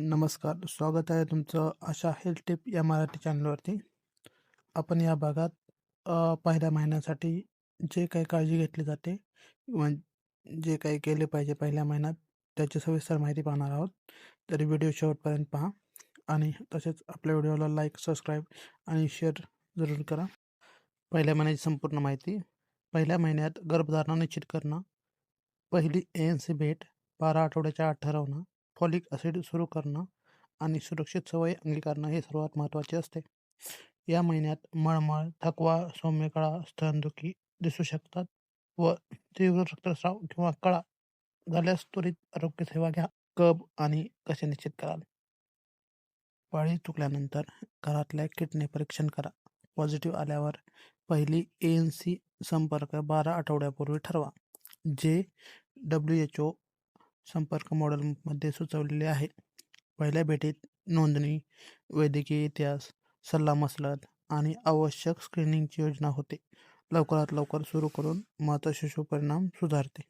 नमस्कार स्वागत आहे तुमचं आशा हेल्थ टिप या मराठी चॅनलवरती. आपण या भागात पहिल्या महिन्यासाठी जे काही काळजी घेतली जाते किंवा जे काही केले पाहिजे पहिल्या महिन्यात त्याची सविस्तर माहिती पाहणार आहोत. तरी व्हिडिओ शेवटपर्यंत पहा आणि तसेच आपल्या व्हिडिओला लाईक सबस्क्राईब आणि शेअर जरूर करा. पहिल्या महिन्याची संपूर्ण माहिती. पहिल्या महिन्यात गर्भधारणा निश्चित करणं पहिली ए एन सी भेट बारा आठवड्याच्या आत ठरवणं फॉलिक ॲसिड सुरू करणं आणि सुरक्षित सवय अंगीकारणं हे सर्वात महत्त्वाचे असते. या महिन्यात मळमळ थकवा सौम्यकळा स्तनदुखी दिसू शकतात व तीव्र रक्तस्राव किंवा कळा झाल्यास त्वरित आरोग्यसेवा घ्या. कब आणि कसे निश्चित कराल? पाळी चुकल्यानंतर घरातल्या किटने परीक्षण करा. पॉझिटिव्ह आल्यावर पहिली ए एन सी संपर्क बारा आठवड्यापूर्वी ठरवा जे डब्ल्यू एच ओ संपर्क मॉडेलमध्ये सुचवलेले आहे पहिल्या भेटीत नोंदणी वैद्यकीय इतिहास सल्लामसलत आणि आवश्यक स्क्रीनिंगची योजना होते. लवकरात लवकर सुरू करून माता शिशु परिणाम सुधारते.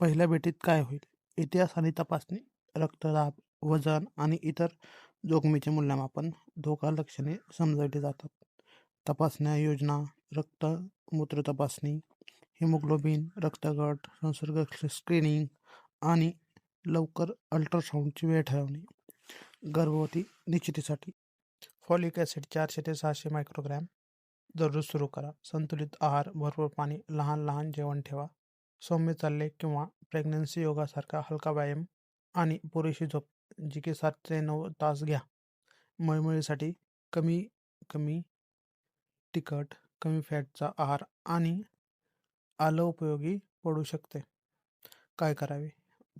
पहिल्या भेटीत काय होईल? इतिहास आणि तपासणी रक्तदाब वजन आणि इतर जोखमीचे मूल्यमापन धोका लक्षणे समजवली जातात. तपासण्या योजना रक्त मूत्र तपासणी हिमोग्लोबिन रक्तगट संसर्ग स्क्रीनिंग आणि लवकर अल्ट्रासाऊंडची वेळ ठरवणे. गर्भवती निश्चितीसाठी फॉलिक ॲसिड चारशे ते सहाशे मायक्रोग्रॅम दररोज सुरू करा. संतुलित आहार भरपूर पाणी लहान लहान जेवण ठेवा. सौम्य चालले किंवा प्रेग्नन्सी योगासारखा हलका व्यायाम आणि पुरेशी झोप जी की सात ते नऊ तास घ्या. मळमळीसाठी कमी कमी तिखट कमी फॅटचा आहार आणि आलं उपयोगी पडू शकते. काय करावे?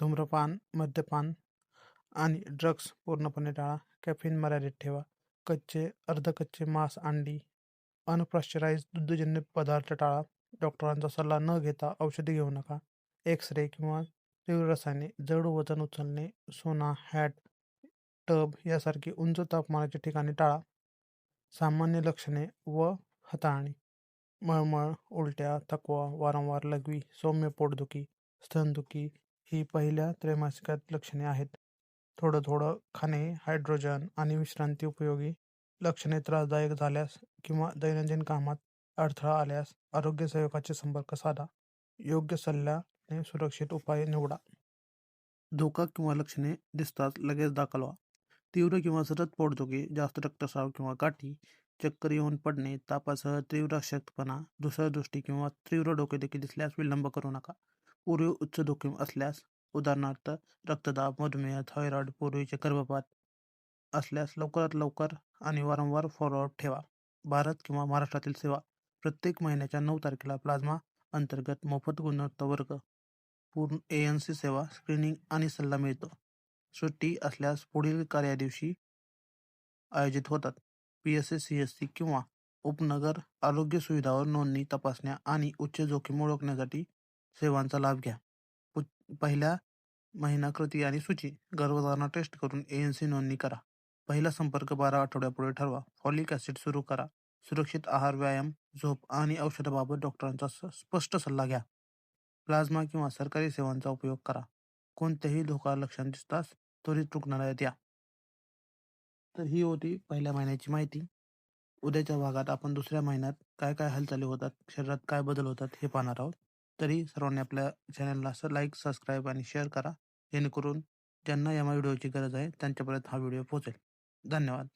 धूम्रपान मद्यपान आणि ड्रग्स पूर्णपणे टाळा. कॅफिन मर्यादित ठेवा. कच्चे अर्धकच्चे मांस अंडी अनप्रॉश्चराईज दुग्धजन्य पदार्थ टाळा. डॉक्टरांचा सल्ला न घेता औषधी घेऊ नका. एक्स रे किंवा तीव्र रसायने जड वजन उचलणे सोना हॅट टब यासारखी उंच तापमानाच्या ठिकाणी टाळा. सामान्य लक्षणे व हाताळणी. मळमळ उलट्या थकवा वारंवार लघवी सौम्य पोटदुखी स्तनदुखी ही पहिल्या त्रैमासिकात लक्षणे आहेत. थोडं थोडं खाणे हायड्रोजन आणि विश्रांती उपयोगी लक्षणे त्रासदायक झाल्यास किंवा दैनंदिन कामात अडथळा आल्यास आरोग्य सेवकाचे संपर्क साधा. योग्य सल्ल्याने सुरक्षित उपाय निवडा. धोका किंवा लक्षणे दिसताच लगेच दाखलवा. तीव्र किंवा सतत पोटदुखी जास्त रक्तस्राव किंवा गाठी चक्कर येऊन पडणे तापासह तीव्र अशक्तपणा दुसऱ्या दृष्टी किंवा तीव्र डोकेदुखी दिसल्यास विलंब करू नका. पूर्वी उच्च जोखीम असल्यास उदाहरणार्थ रक्तदाब मधुमेह थायरॉइड पूर्वीचे गर्भपात असल्यास लवकरात लवकर आणि वारंवार फॉलोअप ठेवा. भारत किंवा महाराष्ट्रातील सेवा प्रत्येक महिन्याच्या नऊ तारखेला प्लाझ्मा अंतर्गत मोफत गुणवत्ता वर्ग पूर्ण ए एन सी सेवा स्क्रीनिंग आणि सल्ला मिळतो. सुट्टी असल्यास पुढील कार्यादिवशी आयोजित होतात. P S S C S C किंवा उपनगर आरोग्य सुविधावर नोंदणी तपासण्या आणि उच्च जोखीम ओळखण्यासाठी सेवांचा लाभ घ्या. पहिल्या महिना कृती आणि सूची गर्भधारणा टेस्ट करून ए एन सी नोंदणी करा. पहिला संपर्क बारा आठवड्यापुढे ठरवा. फॉलिक ॲसिड सुरू करा. सुरक्षित आहार व्यायाम झोप आणि औषधाबाबत डॉक्टरांचा स्पष्ट सल्ला घ्या. प्लाझ्मा किंवा सरकारी सेवांचा उपयोग करा. कोणत्याही धोका लक्षात दिसताच त्वरित रुग्णालयात या. तर ही होती पहिल्या महिन्याची माहिती. उद्याच्या भागात आपण दुसऱ्या महिन्यात काय काय हालचाली होतात शरीरात काय बदल होतात हे पाहणार आहोत. तरी सर्वांनी आपल्या चॅनलला लाईक सबस्क्राईब आणि शेअर करा जेणेकरून ज्यांना या व्हिडिओची गरज आहे त्यांच्यापर्यंत हा व्हिडिओ पोहोचेल. धन्यवाद.